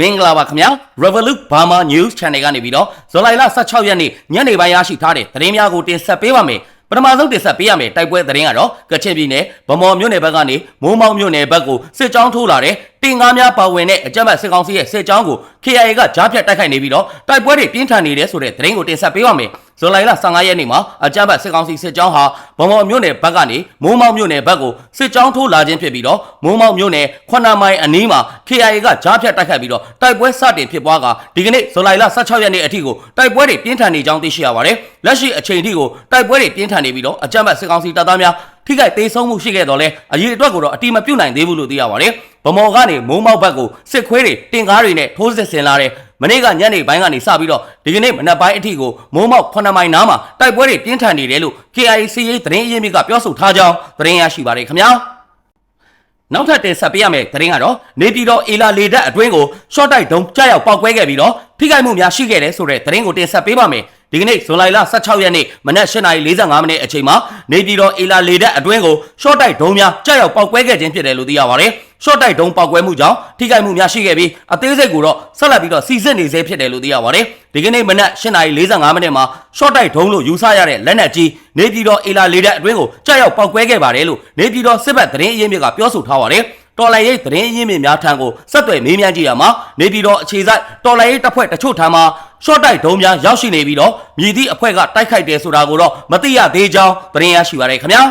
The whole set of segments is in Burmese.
မင်္ဂလာပါခင်ဗျာ Revolut Burma News Channel ကနေပြီးတော့ဇူလိုင်လ16ရက်နေ့ညနေပိုင်းရရှိထားတဲ့သတင်းများကိုတင်ဆက်ပေးပါမယ်ပထမဆုံးတင်ဆက်ပေးရမယ်တိုက်ပွဲသတင်းကတော့ကချင်ပြည်နယ်ဗမော်မြို့နယ်ဘက်ကနေမိုးမောက်မြို့နယ်ဘက်ကိုစစ်ကြောင်းထိုးလာတဲ့တင်ကားများပါဝင်တဲ့အကြမ်းဖက်စစ်ကောင်စီရဲ့စစ်ကြောင်းကို KIA ကကြားဖြတ်တိုက်ခိုက်နေပြီးတော့တိုက်ပွဲတွေပြင်းထန်နေတယ်ဆိုတဲ့သတင်းကိုတင်ဆက်ပေးပါမယ် ဇူလိုင်လ15ရက်နေ့မှာအကြမ်းဖက်စစ်ကောင်စီစစ်ကြောင်းဟာဗမော်မြို့နယ်ဘက်ကနေမိုးမောက်မြို့နယ်ဘက်ကိုစစ်ကြောင်းထိုးလာခြင်းဖြစ်ပြီးတော့မိုးမောက်မြို့နယ်ခွနမိုင်အနီးမှာ KIA ကကြားဖြတ်တိုက်ခိုက်ပြီးတော့တိုက်ပွဲစတင်ဖြစ်ပွားကဒီကနေ့ဇူလိုင်လ16ရက်နေ့အထိကိုတိုက်ပွဲတွေပြင်းထန်နေကြောင်းသိရှိရပါတယ်လက်ရှိအချိန်ထိကိုတိုက်ပွဲတွေပြင်းထန်နေပြီးတော့အကြမ်းဖက်စစ်ကောင်စီတပ်သားများထိခိုက်ဒေဆုံးမှုရှိခဲ့တော့လဲအရေးအတွက်ကိုတော့အတိမပြုတ်နိုင်သေးဘူးလို့သိရပါတယ်ဗမော်ကနေမိုးမောက်ဘက်ကိုစစ်ခွေးတွေတင်ကားတွေနဲ့ထိုးစစ်ဆင်လာတဲ့ မနေ့ကညနေပိုင်းကနေစပြီးတော့ဒီကနေ့မနက်ပိုင်းအထိကိုမိုးမောက်9မိုင်နားမှာတိုက်ပွဲတွေပြင်းထန်နေတယ်လို့ KIC ရေးသတင်းအရင်းမြစ်ကပြောဆိုထားကြောင်းသတင်းရရှိပါတယ်ခင်ဗျာနောက်ထပ်တင်ဆက်ပေးရမယ့်သတင်းကတော့နေပြည်တော်အေလာလေတပ်အတွင်းကိုရှော့တိုက်ဒုံကြားရောက်ပောက်ကွဲခဲ့ပြီးတော့ထိခိုက်မှုများရှိခဲ့တယ်ဆိုတဲ့သတင်းကိုတင်ဆက်ပေးပါမယ်ဒီကနေ့ဇွန်လ16ရက်နေ့မနက်8:45မိနစ်အချိန်မှာနေပြည်တော်အေလာလေတပ်အတွင်းကိုရှော့တိုက်ဒုံများကြားရောက်ပောက်ကွဲခဲ့ခြင်းဖြစ်တယ်လို့သိရပါတယ် ရှော့တိုက်ဒုံပောက်ကွဲမှုကြောင့်ထိခိုက်မှုများရှိခဲ့ပြီးအသေးစိတ်ကိုတော့ဆက်လက်ပြီးတော့စီစစ်နေစေဖြစ်တယ်လို့သိရပါတယ်ဒီကနေ့မနက်8:45မိနစ်မှာရှော့တိုက်ဒုံလို့ယူဆရတဲ့လက်နက်ကြီးနေပြည်တော်အေလာလေတပ်အတွင်းကိုကြားရောက်ပောက်ကွဲခဲ့ပါတယ်လို့နေပြည်တော်စစ်ဘက်သတင်းအရင်းမြစ်ကပြောဆိုထားပါတယ်တော်လိုင်ရေးသတင်းရင်းမြစ်များထံကိုဆက်သွယ်မေးမြန်းကြည့်ရမှာနေပြည်တော်အခြေစိုက်တော်လိုင်ရေးတပ်ဖွဲ့တချို့ထံမှာရှော့တိုက်ဒုံများရောက်ရှိနေပြီးတော့မြည်သည့်အဖွဲ့ကတိုက်ခိုက်တယ်ဆိုတာကိုတော့မသိရသေးကြောင်းသတင်းရရှိပါရခင်ဗျာ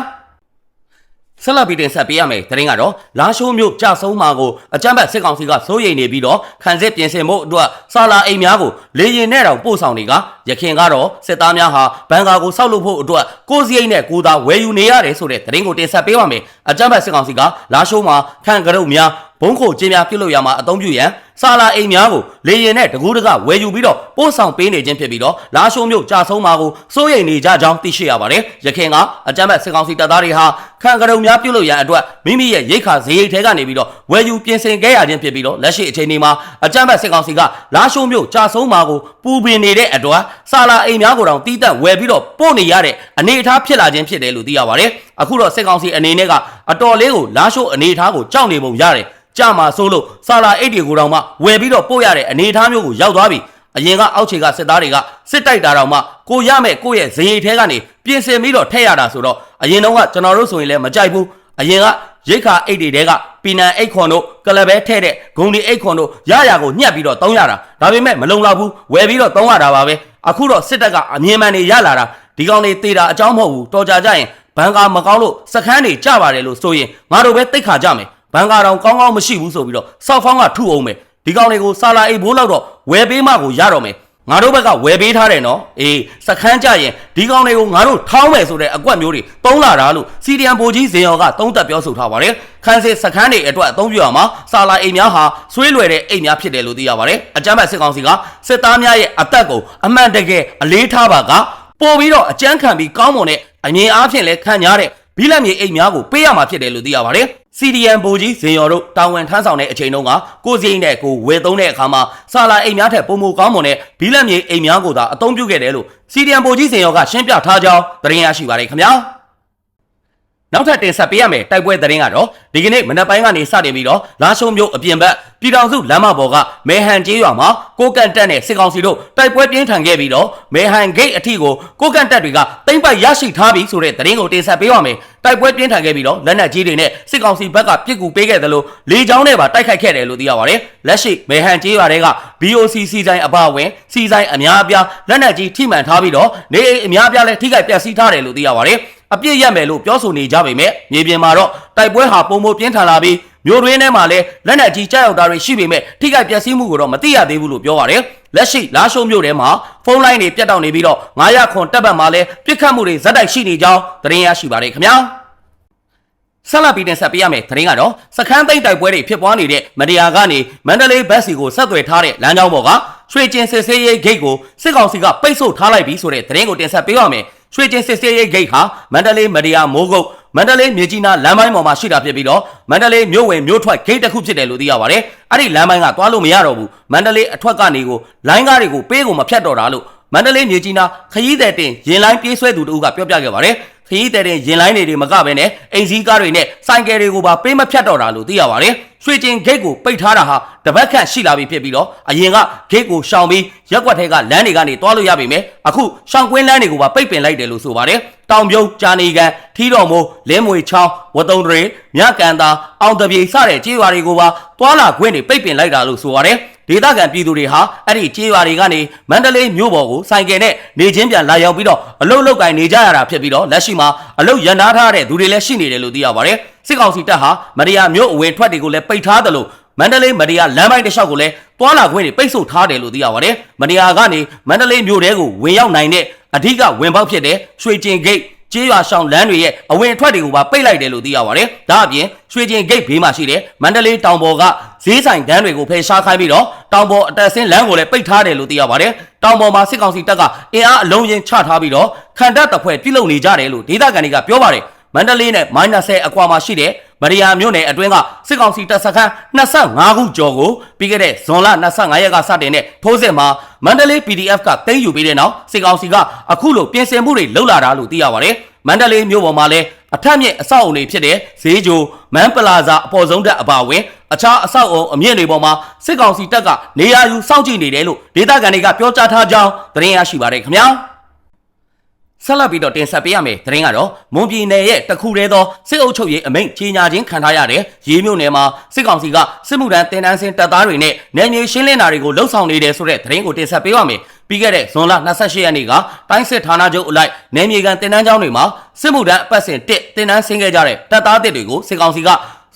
ဆက်လက်ပြီးတင်ဆက်ပေးရမယ်သတင်းကတော့လာရှိုးမြို့ကြဆုံးမှာကိုအကြမ်းဖက်စစ်ကောင်စီကစိုးရိမ်နေပြီးတော့ခံစစ်ပြင်ဆင်မှုအတွက်စာလာအိမ်များကိုလေရင်နဲ့တောင်ပို့ဆောင်နေကရခင်ကတော့စစ်သားများဟာဘန်ကာကိုစောက်လုပ်ဖို့အတွက်ကိုစီအိတ်နဲ့ကိုသာဝယ်ယူနေရတယ်ဆိုတဲ့သတင်းကိုတင်ဆက်ပေးပါမယ်အကြမ်းဖက်စစ်ကောင်စီကလာရှိုးမှာခံကရုတ်များဘုံခိုကျင်းများပြုတ်လို့ရမှာအသုံးပြုရန် စာလာအိမ်များကိုလေရင်နဲ့တကူးတကဝယ်ယူပြီးတော့ပို့ဆောင်ပေးနေခြင်းဖြစ်ပြီးတော့လာရှိုးမြို့ကြာဆုံးမှာကိုစိုးရိမ်နေကြကြောင်းသိရှိရပါတယ်။ရခင်ကအကြမ်းဖက်စစ်ကောင်စီတပ်သားတွေဟာခံကရုံများပြုတ်လို့ရန်အတွက်မိမိရဲ့ရိတ်ခါဈေးရိတ်ထဲကနေပြီးတော့ဝယ်ယူပြင်ဆင်ခဲ့ရခြင်းဖြစ်ပြီးတော့လက်ရှိအချိန်ဒီမှာအကြမ်းဖက်စစ်ကောင်စီကလာရှိုးမြို့ကြာဆုံးမှာကိုပူပင်နေတဲ့အတွက်စာလာအိမ်များကိုတောင်တီးတက်ဝယ်ပြီးတော့ပို့နေရတဲ့အနေအထားဖြစ်လာခြင်းဖြစ်တယ်လို့သိရပါတယ်။အခုတော့စစ်ကောင်စီအနေနဲ့ကအတော်လေးကိုလာရှိုးအနေအထားကိုကြောက်နေပုံရတယ်။ကြမှာစိုးလို့ဆာလာအိတ်တွေကိုတောင်မှဝယ်ပြီးတော့ပို့ရတဲ့အနေအထားမျိုးကိုရောက်သွားပြီအရင်ကအောက်ခြေကစစ်သားတွေကစစ်တိုက်တာတောင်မှကိုရမဲ့ကိုရဲ့ဇေယိတ်ထဲကနေပြင်ဆင်ပြီးတော့ထည့်ရတာဆိုတော့အရင်တော့ကကျွန်တော်တို့ဆိုရင်လည်းမကြိုက်ဘူးအရင်ကရိတ်ခါအိတ်တွေတဲကပီနန်အိတ်ခွန်တို့ကလဘဲထဲ့တဲ့ဂုံဒီအိတ်ခွန်တို့ရရကိုညှက်ပြီးတော့တောင်းရတာဒါပေမဲ့မလုံလောက်ဘူးဝယ်ပြီးတော့တောင်းရတာပါပဲအခုတော့စစ်တပ်ကအမြင်မှန်နေရလာတာဒီကောင်တွေတေတာအကြောင်းမဟုတ်ဘူးတော်ကြကြရင်ဘန်ကာမကောင်းလို့စခန်းတွေကြပါတယ်လို့ဆိုရင်ငါတို့ပဲတိတ်ခါကြမယ်ဘန်ကာတောင်ကောင်းကောင်းမရှိဘူးဆိုပြီးတော့စောက်ဖောင်းကထုအောင်မယ် ဒီကောင်တွေကိုစာလာအိတ်ဘိုးလောက်တော့ဝယ်ပေးမှကိုရတော့မယ်ငါတို့ဘက်ကဝယ်ပေးထားတယ်နော်အေးစခန်းကြရင်ဒီကောင်တွေကိုငါတို့ထောင်းမယ်ဆိုတဲ့အကွက်မျိုးတွေတုံးလာတာလို့စီဒီအမ်ဘိုကြီးဇင်ရော်ကတုံးသက်ပြောဆိုထားပါတယ်ခန်းစစ်စခန်းတွေအတွက်အသုံးပြုရမှာစာလာအိတ်များဟာဆွေးလွယ်တဲ့အိတ်များဖြစ်တယ်လို့သိရပါတယ်အကြမ်းဖက်စစ်ကောင်စီကစစ်သားများရဲ့အသက်ကိုအမှန်တကယ်အလေးထားပါကပို့ပြီးတော့အကြမ်းခံပြီးကောင်းမွန်တဲ့အမြင်အားဖြင့်လည်းခံရတဲ့ ဘီလက်မြေအိတ်များကိုပေးရမှာဖြစ်တယ်လို့သိရပါတယ်။ CDN ဘိုကြီးဇင်ရော်တို့တာဝန်ထမ်းဆောင်တဲ့အချိန်တုန်းကကိုစိမ့်နဲ့ကိုဝယ်သုံးတဲ့အခါမှာစာလာအိတ်များထက်ပုံမကောင်းမွန်တဲ့ဘီလက်မြေအိတ်များကိုသာအသုံးပြုခဲ့တယ်လို့ CDN ဘိုကြီးဇင်ရော်ကရှင်းပြထားကြောင်းသတင်းရရှိပါတယ်ခင်ဗျာ။ နောက်ထပ်တင်ဆက်ပေးရမယ်တိုက်ပွဲသတင်းကတော့ဒီကနေ့မနက်ပိုင်းကနေစတင်ပြီးတော့လာရှုံမျိုးအပြင်ဘက်ပြည်တော်စုလမ်းမပေါ်ကမဲဟန်ကျေးရွာမှာကိုကန်တက်နဲ့စစ်ကောင်စီတို့တိုက်ပွဲပြင်းထန်ခဲ့ပြီးတော့မဲဟန်ဂိတ်အထိကိုကိုကန်တက်တွေကတိမ့်ပိုက်ရရှိထားပြီဆိုတဲ့သတင်းကိုတင်ဆက်ပေးပါမယ်တိုက်ပွဲပြင်းထန်ခဲ့ပြီးတော့လက်နက်ကြီးတွေနဲ့စစ်ကောင်စီဘက်ကပြစ်ကူပေးခဲ့တယ်လို့လေကြောင်းနဲ့ပါတိုက်ခိုက်ခဲ့တယ်လို့သိရပါတယ်လက်ရှိမဲဟန်ကျေးရွာတွေက BOC စီဆိုင်အပါအဝင်စီဆိုင်အများအပြားလက်နက်ကြီးထိမှန်ထားပြီးတော့နေအိမ်အများအပြားလည်းထိခိုက်ပျက်စီးထားတယ်လို့သိရပါတယ် အပြစ်ရက်မယ်လို့ပြောဆိုနေကြပေမဲ့မြေပြင်မှာတော့တိုက်ပွဲဟာပုံမပြင်းထန်လာပြီးမြို့တွင်းထဲမှာလည်းလက်နက်ကြီးကြောက်ရောက်တာတွေရှိပေမဲ့ထိခိုက်ပျက်စီးမှုကိုတော့မသိရသေးဘူးလို့ပြောပါတယ်လက်ရှိလာရှုံမြို့ထဲမှာဖုန်းလိုင်းတွေပြတ်တောက်နေပြီးတော့900ခွန်တက်ပတ်မှာလည်းပြစ်ခတ်မှုတွေဇက်တိုက်ရှိနေကြောင်းသတင်းရရှိပါတယ်ခင်ဗျာဆက်လက်ပြီးတင်ဆက်ပေးရမယ်သတင်းကတော့စခန်းသိမ်းတိုက်ပွဲတွေဖြစ်ပွားနေတဲ့မတရားကနေမန္တလေးဘက်စီကိုဆက်သွယ်ထားတဲ့လမ်းကြောင်းပေါ်ကရွှေကျင်စစ်ဆေးရေးဂိတ်ကိုစစ်ကောင်စီကပိတ်ဆို့ထားလိုက်ပြီးဆိုတဲ့သတင်းကိုတင်ဆက်ပေးပါမယ် ရွှေကျင်စစ်ဆေးရေးဂိတ်ဟာမန္တလေးမတရားမိုးကုတ်မန္တလေးမြေကြီးနားလမ်းပိုင်းပေါ်မှာရှိတာဖြစ်ပြီးတော့မန္တလေးမြို့ဝင်မြို့ထွက်ဂိတ်တစ်ခုဖြစ်တယ်လို့သိရပါတယ်။အဲ့ဒီလမ်းပိုင်းကသွားလို့မရတော့ဘူး။မန္တလေးအထွက်ကနေကိုလိုင်းကားတွေကိုပေးကိုမဖြတ်တော့တာလို့မန္တလေးမြေကြီးနားခရီးသည်တင်ရင်လိုင်းပြေးဆွဲသူတို့ကပြောပြခဲ့ပါတယ်။ ခရီးတဲ့တဲ့ရင်လိုင်းတွေတွေမကဘဲနဲ့အိမ်စည်းကားတွေနဲ့ဆိုင်ကယ်တွေကိုပါပေးမဖြတ်တော့တာလို့သိရပါတယ်ရွှေကျင်ဂိတ်ကိုပိတ်ထားတာဟာတပတ်ခန့်ရှိလာပြီဖြစ်ပြီးတော့အရင်ကဂိတ်ကိုရှောင်ပြီးရက်ွက်ထဲကလမ်းတွေကနေတွားလို့ရပြီမယ်အခုရှောင်ကွင်းလမ်းတွေကိုပါပိတ်ပင်လိုက်တယ်လို့ဆိုပါတယ်တောင်ပြုံးကြာနေကန်ထီတော်မိုးလင်းမွေချောင်းဝတုံတွေမြကန်တာအောင်တပြေစတဲ့ကြေးရွာတွေကိုပါတွားလာခွင့်တွေပိတ်ပင်လိုက်တာလို့ဆိုပါတယ် ဒေသခံပြည်သူတွေဟာအဲ့ဒီကြေးရွာတွေကနေမန္တလေးမြို့ပေါ်ကိုဆိုင်ကယ်နဲ့နေချင်းပြန်လာရောက်ပြီးတော့အလုတ်လုတ်ကင်နေကြရတာဖြစ်ပြီးတော့လက်ရှိမှာအလုတ်ရန်နာထားတဲ့သူတွေလည်းရှိနေတယ်လို့သိရပါတယ်စစ်ကောင်စီတပ်ဟာမရိယာမြို့အဝင်ထွက်တွေကိုလည်းပိတ်ထားတယ်လို့မန္တလေးမရိယာလမ်းပိုင်းတစ်လျှောက်ကိုလည်းတွာလာခွင့်တွေပိတ်ဆို့ထားတယ်လို့သိရပါတယ်မရိယာကနေမန္တလေးမြို့တဲကိုဝင်ရောက်နိုင်တဲ့အဓိကဝင်ပေါက်ဖြစ်တဲ့ရွှေကျင်ဂိတ်ကျေးရွာရှောင်းလမ်းတွေရဲ့အဝင်အထွက်တွေကိုပါပိတ်လိုက်တယ်လို့သိရပါတယ်။ဒါအပြင်ရွှေကျင်ဂိတ်ဘေးမှာရှိတဲ့မန္တလေးတောင်ပေါ်က ဈေးဆိုင်တန်းတွေကိုဖယ်ရှားခိုင်းပြီးတော့တောင်ပေါ်အတက်ဆင်းလမ်းကိုလည်းပိတ်ထားတယ်လို့သိရပါတယ်။တောင်ပေါ်မှာစစ်ကောင်စီတပ်ကအင်အားအလုံးရင်ချထားပြီးတော့ခံတပ်တပ်ဖွဲ့ပြုလုပ်နေကြတယ်လို့ဒေသခံတွေကပြောပါတယ်။မန္တလေးနဲ့မိုင်း20အကွာမှာရှိတဲ့မရိယာမြို့နယ်အတွင်းကစစ်ကောင်စီတပ်စခန်း25ခုကျော်ကိုပြီးခဲ့တဲ့ဇွန်လ25ရက်ကစတင်တဲ့ထိုးစစ်မှာမန္တလေး PDF ကသိမ်းယူပြီးတဲ့နောက်စစ်ကောင်စီကအခုလိုပြင်ဆင်မှုတွေလှုပ်လာတာလို့သိရပါတယ်။ မန္တလေးမြို့ပေါ်မှာလည်းအထက်မြင့်အဆောက်အုံတွေဖြစ်တဲ့ဈေးကြိုမန်ပလာဇာအပေါ်ဆုံးတက်အပါအဝင်အခြားအဆောက်အုံအမြင့်တွေပေါ်မှာစစ်ကောင်စီတပ်ကနေရာယူစောင့်ကြည့်နေတယ်လို့ဒေသခံတွေကပြောကြားထားကြောင်းသတင်းရရှိပါတယ်ခင်ဗျာ။ဆက်လက်ပြီးတော့တင်ဆက်ပေးရမယ်သတင်းကတော့မွန်ပြည်နယ်ရဲ့တခုတည်းသောစစ်အုပ်ချုပ်ရေးအမိန့်ကြီးညာခြင်းခံထားရတဲ့ရေးမြို့နယ်မှာစစ်ကောင်စီကစစ်မှုထမ်းတင်တန်းစင်တပ်သားတွေနဲ့နယ်မြေရှင်းလင်းတာတွေကိုလှုပ်ဆောင်နေတယ်ဆိုတဲ့သတင်းကိုတင်ဆက်ပေးပါမယ် ပြီးခဲ့တဲ့ဇွန်လ28ရက်နေ့ကတိုင်းစစ်ဌာနချုပ်အလိုက်နယ်မြေကန်တင်တန်းကျောင်းတွေမှာစစ်မှုထမ်းအပတ်စဉ်1တင်တန်းဆင်းခဲ့ကြတဲ့တပ်သားတစ်တွေကိုစစ်ကောင်စီက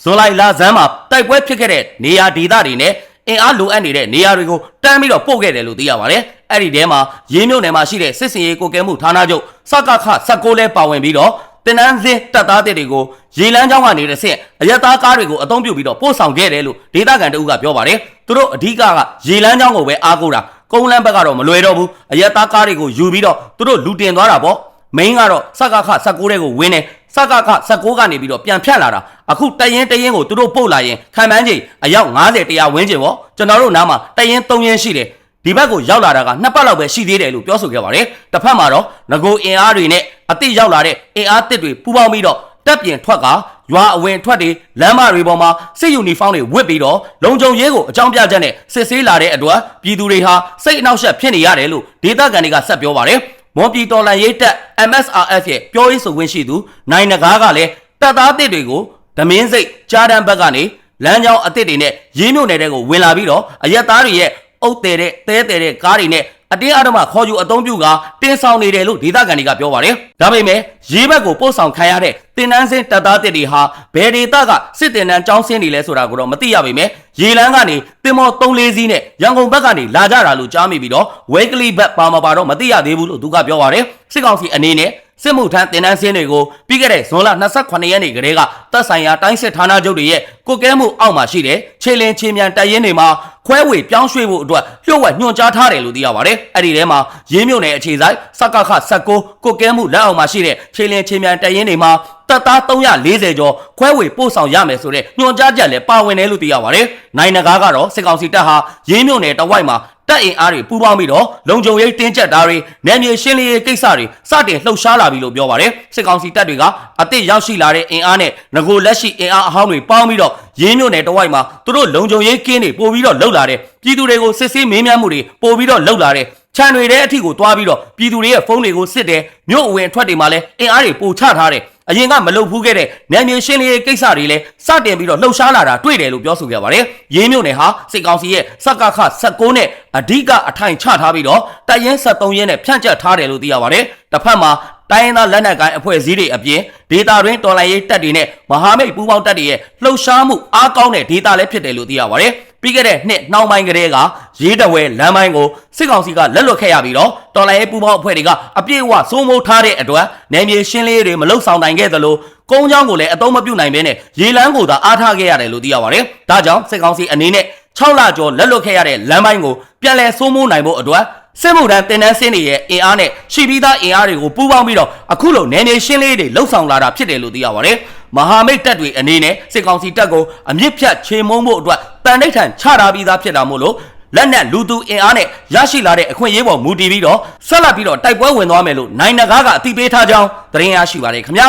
ဇွန်လလဆန်းမှာတိုက်ပွဲဖြစ်ခဲ့တဲ့နေရာဒေသတွေနဲ့အင်အားလိုအပ်နေတဲ့နေရာတွေကိုတန်းပြီးတော့ပို့ခဲ့တယ်လို့သိရပါတယ်။အဲ့ဒီထဲမှာရင်းမြုပ်နယ်မှာရှိတဲ့စစ်စင်ရေးကိုကဲမှုဌာနချုပ်စကခ16လဲပါဝင်ပြီးတော့တင်နန်းစင်းတပ်သားတွေကိုရေလန်းချောင်းကနေတစ်ဆင့်အရက်သားကားတွေကိုအသုံးပြုပြီးတော့ပို့ဆောင်ခဲ့တယ်လို့ဒေသခံတအုပ်ကပြောပါတယ်။သူတို့အဓိကကရေလန်းချောင်းကိုပဲအားကိုးတာ ကုန်းလန်းဘက်ကတော့မလွယ်တော့ဘူး။အရက်သားကားတွေကိုယူပြီးတော့သူတို့လူတင်သွားတာပေါ့။မိန်းကတော့စကခ16တဲ့ကိုဝင်းတယ်စကခ16ကနေပြီးတော့ပြန်ဖြတ်လာတာအခုတရင်တရင်ကိုသူတို့ပို့လာရင်ခံမှန်းချိန်အယောက်90တရားဝန်းကျင်ပေါ့ကျွန်တော်တို့နားမှာတရင်3ရင်ရှိတယ်ဒီဘက်ကိုရောက်လာတာကနှစ်ပတ်လောက်ပဲရှိသေးတယ်လို့ပြောဆိုခဲ့ပါတယ်တစ်ဖက်မှာတော့ငကိုအင်အားတွေနဲ့အတိရောက်လာတဲ့အင်အားတစ်တွေပူးပေါင်းပြီးတော့တက်ပြင်ထွက်က ရွာအဝင်ထွက်တွေလမ်းမတွေပေါ်မှာစစ်ယူနီဖောင်းတွေဝတ်ပြီးတော့လုံခြုံရေးကိုအကြောင်းပြချက်နဲ့စစ်ဆေးလာတဲ့အတွက်ပြည်သူတွေဟာစိတ်အနှောက်အယှက်ဖြစ်နေရတယ်လို့ဒေသခံတွေကဆက်ပြောပါတယ်မွန်ပြည်တော်လှန်ရေးတပ် MSRF ရဲ့ပြောရေးဆိုခွင့်ရှိသူနိုင်နဂါးကလည်းတပ်သားတစ်တွေကိုဓမင်းစိတ်ကြားတန်းဘက်ကနေလမ်းကြောင်းအစ်စ်တွေနဲ့ရေးမြို့နယ်တွေကိုဝင်လာပြီးတော့အရက်သားတွေရဲ့အုတ်တဲတဲ့တဲတဲတဲ့ကားတွေနဲ့ အတင်းအဓမ္မခေါ်ယူအသုံးပြုကတင်းဆောင်နေတယ်လို့ဒေသခံတွေကပြောပါတယ်။ဒါပေမဲ့ရေးဘက်ကိုပို့ဆောင်ခံရတဲ့တင်နန်းစင်းတပ်သားတစ်တွေဟာဘယ်ဒေသကစစ်တင်နန်းကျောင်းစင်းနေလဲဆိုတာကိုတော့မသိရပါပဲ။ရေလန်းကနေတင်မော3လေးစီးနဲ့ရန်ကုန်ဘက်ကနေလာကြတာလို့ကြားမိပြီးတော့ဝဲကလီဘက်ပါမပါတော့မသိရသေးဘူးလို့သူကပြောပါတယ်။စစ်ကောင်စီအနေနဲ့ စစ်မှုထမ်းတင်နန်းစင်းတွေကိုပြီးခဲ့တဲ့ဇွန်လ28ရက်နေ့ကတည်းကတပ်ဆိုင်ရာတိုင်းစစ်ဌာနချုပ်တွေရဲ့ကိုကဲမှုအောက်မှာရှိတဲ့ခြေလင်းခြေမြန်တပ်ရင်းတွေမှာခွဲဝေပြောင်းရွှေ့ဖို့အတွက်လျှို့ဝှက်ညွှန်ကြားထားတယ်လို့သိရပါတယ်။အဲ့ဒီထဲမှာရင်းမြုံနယ်အခြေဆိုင်စကခ16ကိုကဲမှုလက်အောက်မှာရှိတဲ့ခြေလင်းခြေမြန်တပ်ရင်းတွေမှာတပ်သား340ကျော်ခွဲဝေပို့ဆောင်ရမယ်ဆိုတဲ့ညွှန်ကြားချက်လည်းပါဝင်တယ်လို့သိရပါတယ်။နိုင်နဂါကတော့စစ်ကောင်စီတပ်ဟာရင်းမြုံနယ်တဝိုက်မှာ တပ်အင်အားတွေပူးပေါင်းပြီးတော့လုံခြုံရေးတင်းကျပ်တာတွေနယ်မြေရှင်းလင်းရေးကိစ္စတွေစတင်လှုပ်ရှားလာပြီလို့ပြောပါတယ်စစ်ကောင်စီတပ်တွေကအသစ်ရောက်ရှိလာတဲ့အင်အားနဲ့ငကိုလက်ရှိအင်အားအဟောင်းတွေပေါင်းပြီးတော့ရင်းမြုံနယ်တဝိုက်မှာသူတို့လုံခြုံရေးကင်းတွေပို့ပြီးတော့လှုပ်လာတဲ့ပြည်သူတွေကိုစစ်ဆေးမေးမြန်းမှုတွေပို့ပြီးတော့လှုပ်လာတဲ့ခြံတွေတဲ့အထိကိုတွားပြီးတော့ပြည်သူတွေရဲ့ဖုန်းတွေကိုစစ်တယ်မြို့အဝင်အထွက်တွေမှာလည်းအင်အားတွေပို့ချထားတယ် အရင်ကမလုပ်ဘူးခဲ့တဲ့နယ်မြေရှင်းလင်းရေးကိစ္စတွေလည်းစတင်ပြီးတော့လှုပ်ရှားလာတာတွေ့တယ်လို့ပြောဆိုခဲ့ပါတယ်။ရင်းမြို့နယ်ဟာစစ်ကောင်စီရဲ့စကခ16နဲ့အဓိကအထိုင်ချထားပြီးတော့တရင်73ရင်းနဲ့ဖြန့်ကျက်ထားတယ်လို့သိရပါတယ်။တစ်ဖက်မှာတိုင်းရင်းသားလက်နက်ကိုင်အဖွဲ့အစည်းတွေအပြင်ဒေတာတွင်တော်လှန်ရေးတပ်တွေနဲ့မဟာမိတ်ပူးပေါင်းတပ်တွေရဲ့လှုပ်ရှားမှုအားကောင်းတဲ့ဒေတာလည်းဖြစ်တယ်လို့သိရပါတယ်။ ပြီးခဲ့တဲ့နှစ်နှောင်းပိုင်းကလေးကရေးတဝဲလမ်းပိုင်းကိုစစ်ကောင်စီကလက်လွတ်ခဲ့ရပြီးတော့တော်လိုင်းရေးပူးပေါင်းအဖွဲ့တွေကအပြည့်အဝစိုးမိုးထားတဲ့အတွက်နယ်မြေရှင်းလင်းရေးတွေမလုပ်ဆောင်နိုင်ခဲ့သလိုကုန်းချောင်းကိုလည်းအသုံးမပြုနိုင်ဘဲနဲ့ရေလန်းကိုသာအားထားခဲ့ရတယ်လို့သိရပါတယ်။ဒါကြောင့်စစ်ကောင်စီအနေနဲ့6လကျော်လက်လွတ်ခဲ့ရတဲ့လမ်းပိုင်းကိုပြန်လည်စိုးမိုးနိုင်ဖို့အတွက် စစ်မှုထမ်းတင်နန်းစင်းတွေရဲ့အင်အားနဲ့ရှိပြီးသားအင်အားတွေကိုပူးပေါင်းပြီးတော့အခုလိုနယ်မြေရှင်းလေးတွေလှုပ်ဆောင်လာတာဖြစ်တယ်လို့သိရပါတယ်။မဟာမိတ်တပ်တွေအနေနဲ့စစ်ကောင်စီတပ်ကိုအမြင့်ဖြတ်ချေမုံဖို့အတွက်တန်ဋိဌာန်ချထားပြီးသားဖြစ်တာမို့လို့လက်နက်လူသူအင်အားနဲ့ရရှိလာတဲ့အခွင့်အရေးပေါ်မူတည်ပြီးတော့ဆက်လက်ပြီးတော့တိုက်ပွဲဝင်သွားမယ်လို့နိုင်ငံကားကအသိပေးထားကြောင်းသတင်းရရှိပါတယ်ခင်ဗျာ